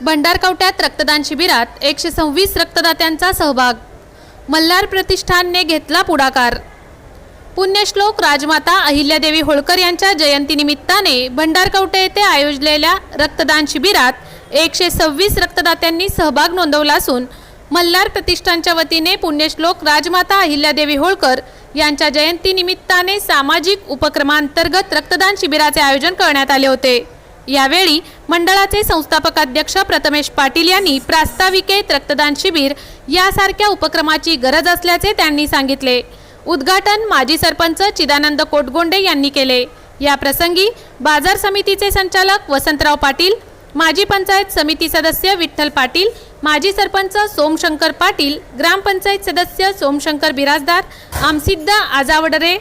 भंडारकवट्यात रक्तदान शिबिरात एकशे सव्वीस रक्तदात्यांचा सहभाग. मल्हार प्रतिष्ठानने घेतला पुढाकार. पुण्यश्लोक राजमाता अहिल्यादेवी होळकर यांच्या जयंतीनिमित्ताने भंडारकवटे येथे आयोजलेल्या रक्तदान शिबिरात एकशे सव्वीस रक्तदात्यांनी सहभाग नोंदवला असून मल्हार प्रतिष्ठानच्या वतीने पुण्यश्लोक राजमाता अहिल्यादेवी होळकर यांच्या जयंतीनिमित्ताने सामाजिक उपक्रमांतर्गत रक्तदान शिबिराचे आयोजन करण्यात आले होते. यावेळी मंडळाचे संस्थापक अध्यक्ष प्रथमेश पाटील यांनी प्रास्ताविकेत रक्तदान शिबिर यासारख्या उपक्रमाची गरज असल्याचे त्यांनी सांगितले. उद्घाटन माजी सरपंच चिदानंद कोटगोंडे यांनी केले. या प्रसंगी बाजार समितीचे संचालक वसंतराव पाटील माजी पंचायत समिती सदस्य विठ्ठल पाटील माजी सरपंच सोमशंकर पाटील ग्रामपंचायत सदस्य सोमशंकर बिराजदार आमसिद्ध आजावडरे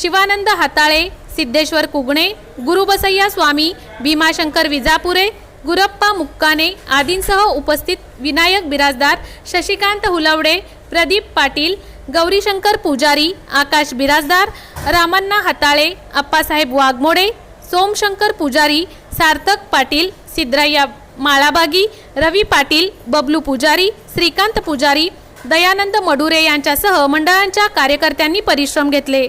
शिवानंद हाताळे सिद्धेश्वर कुगणे गुरुबसय्या स्वामी भीमाशंकर विजापुरे गुरप्पा मुक्काने आदींसह उपस्थित विनायक बिराजदार शशिकांत हुलवडे प्रदीप पाटील गौरीशंकर पुजारी आकाश बिराजदार रामण्णा हाताळे अप्पासाहेब वाघमोडे सोमशंकर पुजारी सार्थक पाटील सिद्धराय्या माळाबागी रवी पाटील बबलू पुजारी श्रीकांत पुजारी दयानंद मडुरे यांच्यासह मंडळांच्या कार्यकर्त्यांनी परिश्रम घेतले.